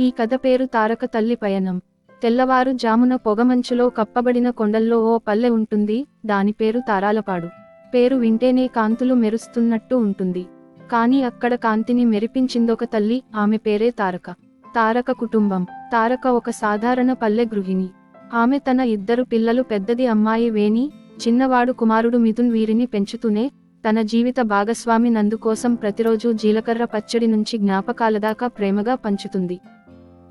ఈ కథ పేరు తారక తల్లి పయనం. తెల్లవారు జామున పొగమంచులో కప్పబడిన కొండల్లో ఓ పల్లె ఉంటుంది. దాని పేరు తారాలపాడు. పేరు వింటేనే కాంతులు మెరుస్తున్నట్టు ఉంటుంది. కానీ అక్కడ కాంతిని మెరిపించిందొక తల్లి ఆమె పేరే తారక. తారక కుటుంబం. తారక ఒక సాధారణ పల్లె గృహిణి. ఆమె తన ఇద్దరు పిల్లలు పెద్దది అమ్మాయి వేణి చిన్నవాడు కుమారుడు మిథున్ వీరిని పెంచుతూనే తన జీవిత భాగస్వామి నందు కోసం ప్రతిరోజు జీలకర్ర పచ్చడి నుంచి జ్ఞాపకాల దాకా ప్రేమగా పంచుతుంది.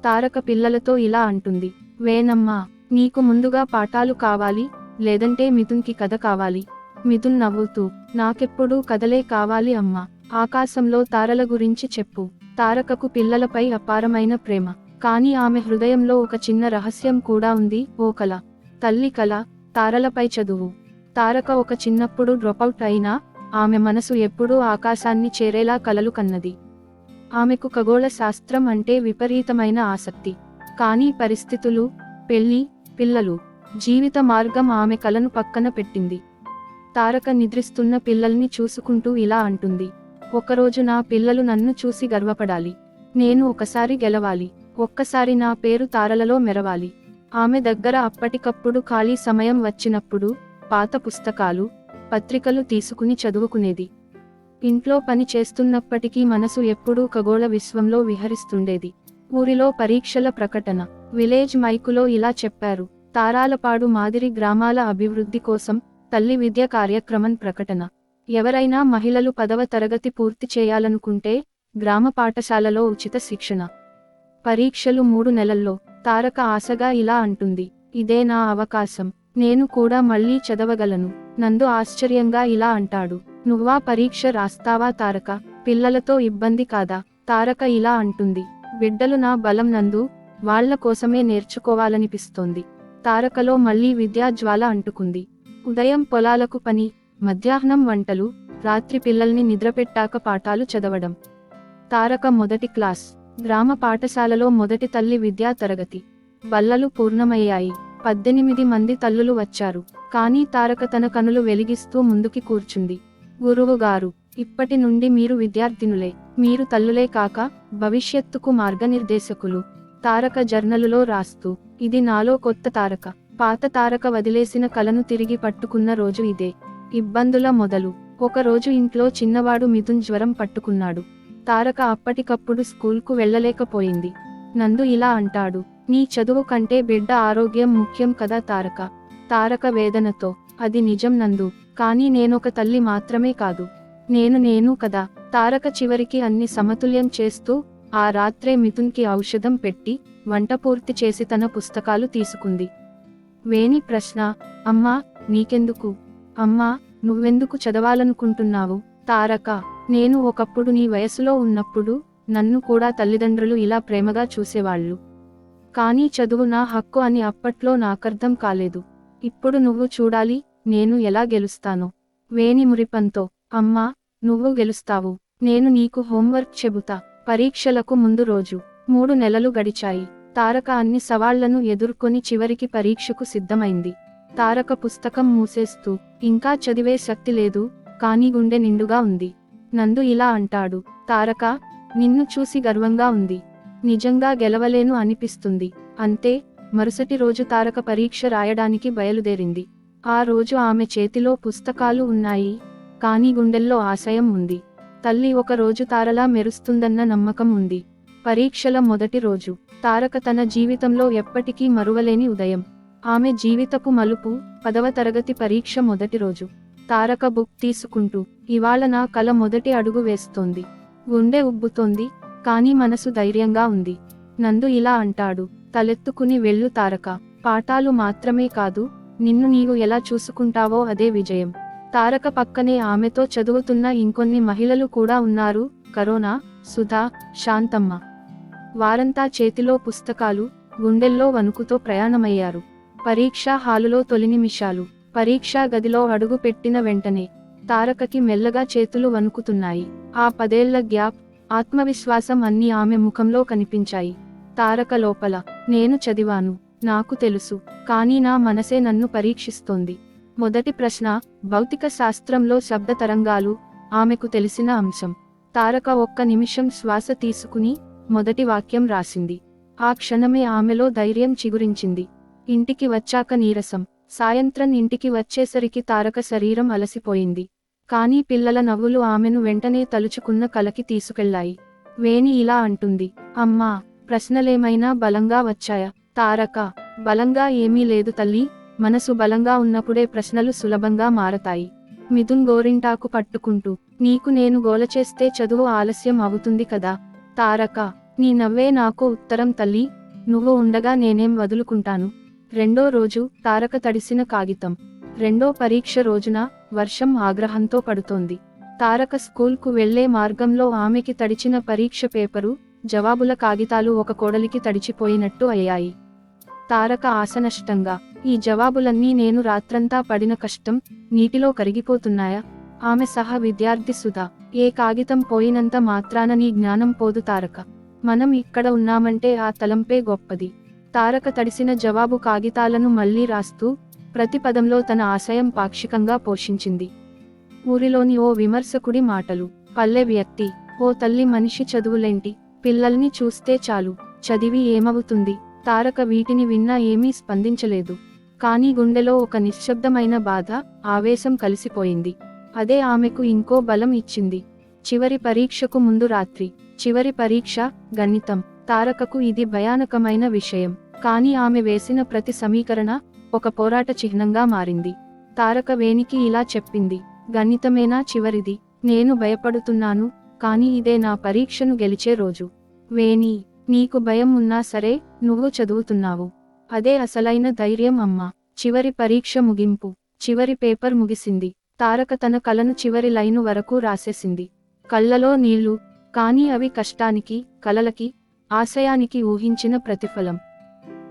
తారక పిల్లలతో ఇలా అంటుంది. వేనమ్మా నీకు ముందుగా పాఠాలు కావాలి లేదంటే మిథున్కి కథ కావాలి. మిథున్ నవ్వుతూ నాకెప్పుడూ కథలే కావాలి అమ్మా. ఆకాశంలో తారల గురించి చెప్పు. తారకకు పిల్లలపై అపారమైన ప్రేమ. కానీ ఆమె హృదయంలో ఒక చిన్న రహస్యం కూడా ఉంది. ఓ కల. తల్లి కల తారలపై చదువు. తారక ఒక చిన్నప్పుడు డ్రాపౌట్ అయినా ఆమె మనసు ఎప్పుడూ ఆకాశాన్ని చేరేలా కలలు కన్నది. ఆమెకు ఖగోళ శాస్త్రం అంటే విపరీతమైన ఆసక్తి. కానీ పరిస్థితులు పెళ్ళి పిల్లలు జీవిత మార్గం ఆమె కలను పక్కన పెట్టింది. తారక నిద్రిస్తున్న పిల్లల్ని చూసుకుంటూ ఇలా అంటుంది. ఒకరోజు నా పిల్లలు నన్ను చూసి గర్వపడాలి. నేను ఒకసారి గెలవాలి. ఒక్కసారి నా పేరు తారలలో మెరవాలి. ఆమె దగ్గర అప్పటికప్పుడు ఖాళీ సమయం వచ్చినప్పుడు పాత పుస్తకాలు పత్రికలు తీసుకుని చదువుకునేది. ఇంట్లో పని చేస్తున్నప్పటికీ మనసు ఎప్పుడూ ఖగోళ విశ్వంలో విహరిస్తుండేది. ఊరిలో పరీక్షల ప్రకటన. విలేజ్ మైకులో ఇలా చెప్పారు. తారాలపాడు మాదిరి గ్రామాల అభివృద్ధి కోసం తల్లి విద్య కార్యక్రమం ప్రకటన. ఎవరైనా మహిళలు పదవ తరగతి పూర్తి చేయాలనుకుంటే గ్రామ పాఠశాలలో ఉచిత శిక్షణ. పరీక్షలు మూడు నెలల్లో. తారక ఆశగా ఇలా అంటుంది. ఇదే నా అవకాశం. నేను కూడా మళ్ళీ చదవగలను. నందు ఆశ్చర్యంగా ఇలా అంటాడు. నువ్వా పరీక్ష రాస్తావా తారక? పిల్లలతో ఇబ్బంది కాదా? తారక ఇలా అంటుంది. బిడ్డలు నా బలం నందు వాళ్ళ కోసమే నేర్చుకోవాలనిపిస్తోంది. తారకలో మళ్ళీ విద్యా జ్వాల అంటుకుంది. ఉదయం పొలాలకు పని మధ్యాహ్నం వంటలు రాత్రి పిల్లల్ని నిద్రపెట్టాక పాఠాలు చదవడం. తారక మొదటి క్లాస్. గ్రామ పాఠశాలలో మొదటి తల్లి విద్యా తరగతి. బల్లలు పూర్ణమయ్యాయి. పద్దెనిమిది మంది తల్లులు వచ్చారు. కానీ తారక తన కనులు వెలిగిస్తూ ముందుకి కూర్చుంది. గురువు గారు ఇప్పటి నుండి మీరు విద్యార్థినులే. మీరు తల్లులే కాక భవిష్యత్తుకు మార్గనిర్దేశకులు. తారక జర్నలులో రాస్తూ ఇది నాలో కొత్త తారక. పాత తారక వదిలేసిన కలను తిరిగి పట్టుకున్న రోజు ఇదే. ఇబ్బందుల మొదలు. ఒకరోజు ఇంట్లో చిన్నవాడు మిథున్ జ్వరం పట్టుకున్నాడు. తారక అప్పటికప్పుడు స్కూల్కు వెళ్ళలేకపోయింది. నందు ఇలా అంటాడు నీ చదువు కంటే బిడ్డ ఆరోగ్యం ముఖ్యం కదా తారక. తారక వేదనతో. అది నిజం నందు. కానీ నేనొక తల్లి మాత్రమే కాదు. నేను నేను కదా. తారక చివరికి అన్ని సమతుల్యం చేస్తూ ఆ రాత్రే మిథున్కి ఔషధం పెట్టి వంట పూర్తి చేసి తన పుస్తకాలు తీసుకుంది. వేణి ప్రశ్న అమ్మా నీకెందుకు? అమ్మా నువ్వెందుకు చదవాలనుకుంటున్నావు? తారక నేను ఒకప్పుడు నీ వయసులో ఉన్నప్పుడు నన్ను కూడా తల్లిదండ్రులు ఇలా ప్రేమగా చూసేవాళ్ళు. కానీ చదువు నా హక్కు అని అప్పట్లో నాకర్థం కాలేదు. ఇప్పుడు నువ్వు చూడాలి నేను ఎలా గెలుస్తానో? వేణి మురిపంతో అమ్మా నువ్వు గెలుస్తావు. నేను నీకు హోంవర్క్ చెబుతా. పరీక్షలకు ముందు రోజు. మూడు నెలలు గడిచాయి. తారక అన్ని సవాళ్ళను ఎదుర్కొని చివరికి పరీక్షకు సిద్ధమైంది. తారక పుస్తకం మూసేస్తూ ఇంకా చదివే శక్తి లేదు కానీ గుండె నిండుగా ఉంది. నందు ఇలా అంటాడు తారక నిన్ను చూసి గర్వంగా ఉంది. నిజంగా గెలవలేను అనిపిస్తుంది. అంతే మరుసటి రోజు తారక పరీక్ష రాయడానికి బయలుదేరింది. ఆ రోజు ఆమె చేతిలో పుస్తకాలు ఉన్నాయి కానీ గుండెల్లో ఆశయం ఉంది. తల్లి ఒక రోజు తారలా మెరుస్తుందన్న నమ్మకం ఉంది. పరీక్షల మొదటి రోజు. తారక తన జీవితంలో ఎప్పటికీ మరువలేని ఉదయం. ఆమె జీవితపు మలుపు పదవ తరగతి పరీక్ష మొదటి రోజు. తారక బుక్ తీసుకుంటూ ఇవాళ నా కల మొదటి అడుగు వేస్తోంది. గుండె ఉబ్బుతోంది కానీ మనసు ధైర్యంగా ఉంది. నందు ఇలా అంటాడు తలెత్తుకుని వెళ్ళు తారక. పాఠాలు మాత్రమే కాదు నిన్ను నీవు ఎలా చూసుకుంటావో అదే విజయం. తారక పక్కనే ఆమెతో చదువుతున్న ఇంకొన్ని మహిళలు కూడా ఉన్నారు కరోనా సుధా శాంతమ్మ. వారంతా చేతిలో పుస్తకాలు గుండెల్లో వణుకుతో ప్రయాణమయ్యారు. పరీక్షా హాలులో తొలి నిమిషాలు పరీక్షా గదిలో అడుగు పెట్టిన వెంటనే తారకకి మెల్లగా చేతులు వణుకుతున్నాయి. ఆ పదేళ్ళ గ్యాప్ ఆత్మవిశ్వాసం అన్ని ఆమె ముఖంలో కనిపించాయి. తారక లోపల నేను చదివాను. నాకు తెలుసు కానీ నా మనసే నన్ను పరీక్షిస్తోంది. మొదటి ప్రశ్న భౌతిక శాస్త్రంలో శబ్ద తరంగాలు ఆమెకు తెలిసిన అంశం. తారక ఒక్క నిమిషం శ్వాస తీసుకుని మొదటి వాక్యం రాసింది. ఆ క్షణమే ఆమెలో ధైర్యం చిగురించింది. ఇంటికి వచ్చాక నీరసం. సాయంత్రం ఇంటికి వచ్చేసరికి తారక శరీరం అలసిపోయింది. కానీ పిల్లల నవ్వులు ఆమెను వెంటనే తలుచుకున్న కలకి తీసుకెళ్ళాయి. వేణి ఇలా అంటుంది అమ్మా ప్రశ్నలేమైనా బలంగా వచ్చాయా? తారక బలంగా ఏమీ లేదు తల్లి. మనసు బలంగా ఉన్నప్పుడే ప్రశ్నలు సులభంగా మారతాయి. మిథున్ గోరింటాకు పట్టుకుంటూ నీకు నేను గోల చేస్తే చదువు ఆలస్యం అవుతుంది కదా. తారక నీ నవ్వే నాకు ఉత్తరం తల్లి. నువ్వు ఉండగా నేనేం వదులుకుంటాను? రెండో రోజు తారక తడిసిన కాగితం. రెండో పరీక్ష రోజున వర్షం ఆగ్రహంతో పడుతోంది. తారక స్కూల్కు వెళ్ళే మార్గంలో ఆమెకి తడిచిన పరీక్ష పేపరు జవాబుల కాగితాలు ఒక కోడలికి తడిచిపోయినట్టు అయ్యాయి. తారక ఆశనష్టంగా. ఈ జవాబులన్నీ నేను రాత్రంతా పడిన కష్టం నీటిలో కరిగిపోతున్నాయా? ఆమె సహా విద్యార్థి సుధా. ఏ కాగితం పోయినంత మాత్రాన నీ జ్ఞానం పోదు తారక. మనం ఇక్కడ ఉన్నామంటే ఆ తలంపే గొప్పది. తారక తడిసిన జవాబు కాగితాలను మళ్ళీ రాస్తూ ప్రతి పదంలో తన ఆశయం పాక్షికంగా పోషించింది. ఊరిలోని ఓ విమర్శకుడి మాటలు. పల్లె వ్యక్తి. ఓ తల్లి మనిషి చదువులేంటి. పిల్లల్ని చూస్తే చాలు. చదివి ఏమవుతుంది? తారక వీటిని విన్నా ఏమీ స్పందించలేదు. కానీ గుండెలో ఒక నిశ్శబ్దమైన బాధ ఆవేశం కలిసిపోయింది. అదే ఆమెకు ఇంకో బలం ఇచ్చింది. చివరి పరీక్షకు ముందు రాత్రి. చివరి పరీక్ష గణితం. తారకకు ఇది భయానకమైన విషయం. కానీ ఆమె వేసిన ప్రతి సమీకరణ ఒక పోరాట చిహ్నంగా మారింది. తారక వేణికి ఇలా చెప్పింది. గణితమేనా చివరిది? నేను భయపడుతున్నాను కానీ ఇదే నా పరీక్షను గెలిచే రోజు. వేణి నీకు భయం ఉన్నా సరే నువ్వు చదువుతున్నావు. అదే అసలైన ధైర్యం అమ్మా. చివరి పరీక్ష ముగింపు. చివరి పేపర్ ముగిసింది. తారక తన కలను చివరి లైను వరకు రాసేసింది. కళ్ళలో నీళ్ళు కానీ అవి కష్టానికి కలలకి ఆశయానికి ఊహించిన ప్రతిఫలం.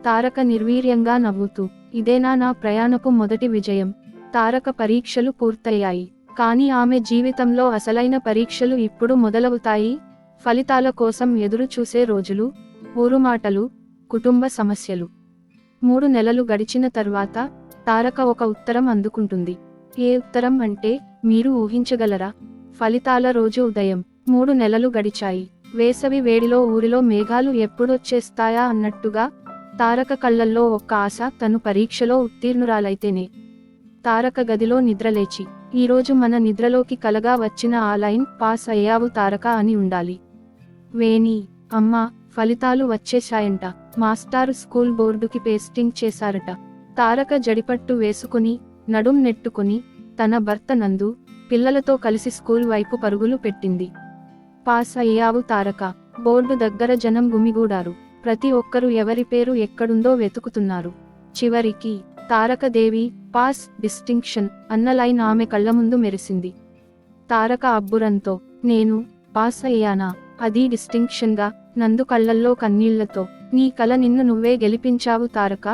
తారక నిర్వీర్యంగా నవ్వుతూ ఇదేనా నా ప్రయాణపు మొదటి విజయం? తారక పరీక్షలు పూర్తయ్యాయి. కానీ ఆమె జీవితంలో అసలైన పరీక్షలు ఇప్పుడు మొదలవుతాయి? ఫలితాల కోసం ఎదురు చూసే రోజులు ఊరుమాటలు కుటుంబ సమస్యలు. మూడు నెలలు గడిచిన తర్వాత తారక ఒక ఉత్తరం అందుకుంటుంది. ఏ ఉత్తరం అంటే మీరు ఊహించగలరా? ఫలితాల రోజు ఉదయం మూడు నెలలు గడిచాయి. వేసవి వేడిలో ఊరిలో మేఘాలు ఎప్పుడొచ్చేస్తాయా అన్నట్టుగా తారక కళ్ళల్లో ఒక్క ఆశ తను పరీక్షలో ఉత్తీర్ణురాలైతేనే. తారక గదిలో నిద్రలేచి ఈరోజు మన నిద్రలోకి కలగా వచ్చిన ఆ లైన్ పాస్ అయ్యావు తారక అని ఉండాలి. వేణి అమ్మా ఫలితాలు వచ్చేశాయంట. మాస్టారు స్కూల్ బోర్డుకి పేస్టింగ్ చేశారట. తారక జడిపట్టు వేసుకుని నడుం నెట్టుకుని తన భర్త నందు పిల్లలతో కలిసి స్కూల్ వైపు పరుగులు పెట్టింది. పాస్ అయ్యావు తారక. బోర్డు దగ్గర జనం గుమిగూడారు. ప్రతి ఒక్కరూ ఎవరి పేరు ఎక్కడుందో వెతుకుతున్నారు. చివరికి తారకదేవి పాస్ డిస్టింక్షన్ అన్న లైన్ ఆమె కళ్ళ ముందు మెరిసింది. తారక అబ్బురంతో నేను పాస్ అయ్యానా? అది డిస్టింక్షన్గా. నందు కళ్ళల్లో కన్నీళ్ళతో. నీ కల నిన్ను నువ్వే గెలిపించావు తారక.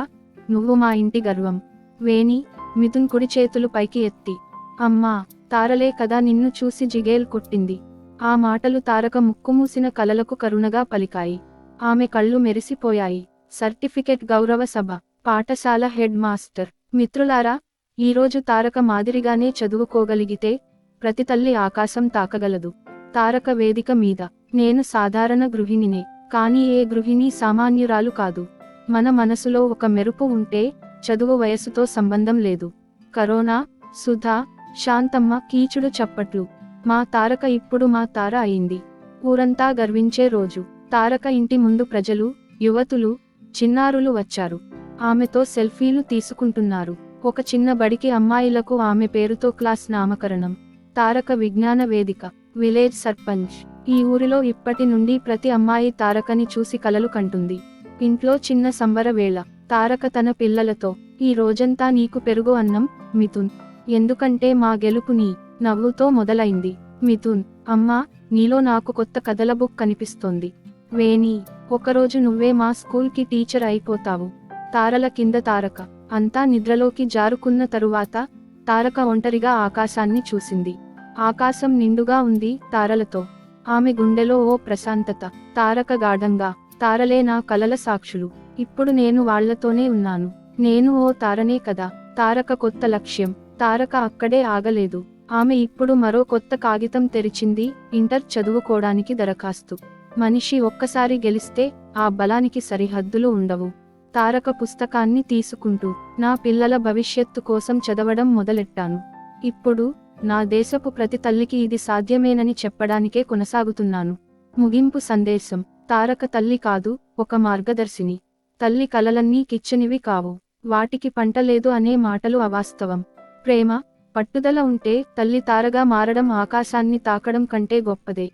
నువ్వు మా ఇంటి గర్వం. వేణి మిథున్ కుడి చేతులు పైకి ఎత్తి. అమ్మా తారలే కదా నిన్ను చూసి జిగేల్ కొట్టింది. ఆ మాటలు తారక ముక్కుమూసిన కలలకు కరుణగా పలికాయి. ఆమె కళ్ళు మెరిసిపోయాయి. సర్టిఫికెట్ గౌరవ సభ. పాఠశాల హెడ్ మాస్టర్. మిత్రులారా ఈరోజు తారక మాదిరిగానే చదువుకోగలిగితే ప్రతి తల్లి ఆకాశం తాకగలదు. తారక వేదిక మీద నేను సాధారణ గృహిణినే కానీ ఏ గృహిణి సామాన్యురాలు కాదు. మన మనసులో ఒక మెరుపు ఉంటే చదువు వయసుతో సంబంధం లేదు. కరోనా సుధా శాంతమ్మ కీచుడు చప్పట్లు. మా తారక ఇప్పుడు మా తార అయింది. ఊరంతా గర్వించే రోజు. తారక ఇంటి ముందు ప్రజలు యువతులు చిన్నారులు వచ్చారు. ఆమెతో సెల్ఫీలు తీసుకుంటున్నారు. ఒక చిన్న బడికి అమ్మాయిలకు ఆమె పేరుతో క్లాస్ నామకరణం. తారక విజ్ఞాన వేదిక. విలేజ్ సర్పంచ్. ఈ ఊరిలో ఇప్పటి నుండి ప్రతి అమ్మాయి తారకని చూసి కలలు కంటుంది. ఇంట్లో చిన్న సంబర వేళ. తారక తన పిల్లలతో ఈ రోజంతా నీకు పెరుగు అన్నం మిథున్. ఎందుకంటే మా గెలుపు నీ నవ్వుతో మొదలైంది. మిథున్ అమ్మా నీలో నాకు కొత్త కథల బుక్ కనిపిస్తోంది. వేణి ఒకరోజు నువ్వే మా స్కూల్కి టీచర్ అయిపోతావు. తారల కింద తారక. అంతా నిద్రలోకి జారుకున్న తరువాత తారక ఒంటరిగా ఆకాశాన్ని చూసింది. ఆకాశం నిండుగా ఉంది తారలతో. ఆమె గుండెలో ఓ ప్రశాంతత. తారక గాఢంగా తారలే నా కలల సాక్షులు. ఇప్పుడు నేను వాళ్ళతోనే ఉన్నాను. నేను ఓ తారనే కదా. తారక కొత్త లక్ష్యం. తారక అక్కడే ఆగలేదు. ఆమె ఇప్పుడు మరో కొత్త కాగితం తెరిచింది ఇంటర్ చదువుకోవడానికి దరఖాస్తు. మనిషి ఒక్కసారి గెలిస్తే ఆ బలానికి సరిహద్దులు ఉండవు. తారక పుస్తకాన్ని తీసుకుంటూ నా పిల్లల భవిష్యత్తు కోసం చదవడం మొదలెట్టాను. ఇప్పుడు నా దేశపు ప్రతి తల్లికి ఇది సాధ్యమేనని చెప్పడానికే కొనసాగుతున్నాను. ముగింపు సందేశం. తారక తల్లి కాదు ఒక మార్గదర్శిని. తల్లి కలలన్నీ కిచ్చనివి కావు. వాటికి పంట లేదు అనే మాటలు అవాస్తవం. ప్రేమ పట్టుదల ఉంటే తల్లి తారగా మారడం ఆకాశాన్ని తాకడం కంటే గొప్పదే.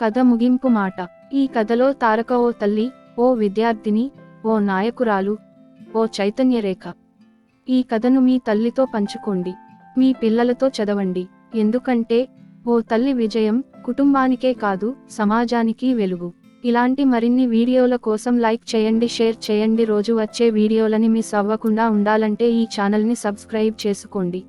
కథ ముగింపు మాట. ఈ కథలో తారక ఓ తల్లి ఓ విద్యార్థిని ఓ నాయకురాలు ఓ చైతన్యరేఖ. ఈ కథను మీ తల్లితో పంచుకోండి. మీ పిల్లలతో చదవండి. ఎందుకంటే ఓ తల్లి విజయం కుటుంబానికే కాదు సమాజానికి వెలుగు. ఇలాంటి మరిన్ని వీడియోల కోసం లైక్ చేయండి షేర్ చేయండి. రోజు వచ్చే వీడియోలని మిస్ అవ్వకుండా ఉండాలంటే ఈ ఛానల్ని సబ్స్క్రైబ్ చేసుకోండి.